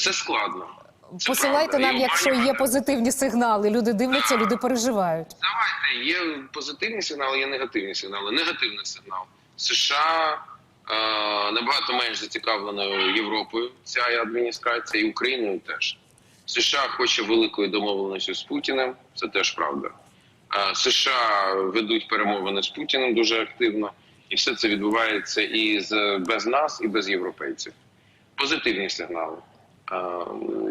Все складно. Це Посилайте правда. нам, І якщо є позитивні сигнали. Люди дивляться, люди переживають. Давайте є позитивні сигнали, є негативні сигнали. Негативний сигнал. США е, набагато менш зацікавленою Європою. Ця адміністрація і Україною теж. США хоче великої домовленості з Путіним. Це теж правда. Е, США ведуть перемовини з Путіним дуже активно, і все це відбувається і з без нас, і без європейців. Позитивні сигнали. Е,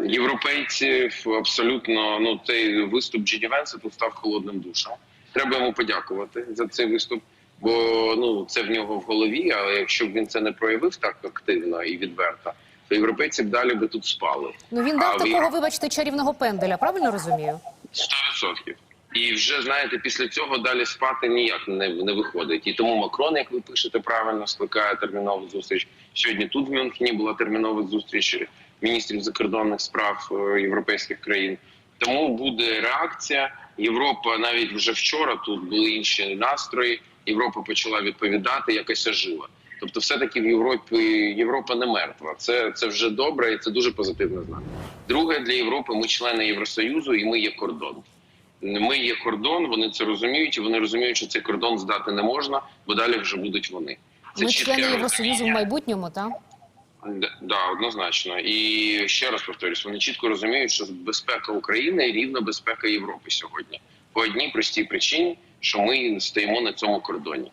Європейці абсолютно ну цей виступ Венса тут став холодним душем. Треба йому подякувати за цей виступ, бо ну це в нього в голові. Але якщо б він це не проявив так активно і відверто, то європейці б далі би тут спали. Ну він дав а такого, вибачте, чарівного пенделя. Правильно розумію? 100%. І вже знаєте, після цього далі спати ніяк не, не виходить. І тому Макрон, як ви пишете, правильно скликає термінову зустріч. Сьогодні тут в Мюнхені була термінова зустріч міністрів закордонних справ е, європейських країн. Тому буде реакція. Європа навіть вже вчора тут були інші настрої. Європа почала відповідати, якось ожила. Тобто, все таки в Європі Європа не мертва. Це, це вже добре, і це дуже позитивне знак. Друге для Європи. Ми члени Євросоюзу, і ми є кордон. Ми є кордон, вони це розуміють, і вони розуміють, що цей кордон здати не можна, бо далі вже будуть вони. Це Ми члени Євросоюзу в майбутньому, так? Да, однозначно. І ще раз повторюсь, вони чітко розуміють, що безпека України рівна безпека Європи сьогодні. По одній простій причині, що ми стоїмо на цьому кордоні.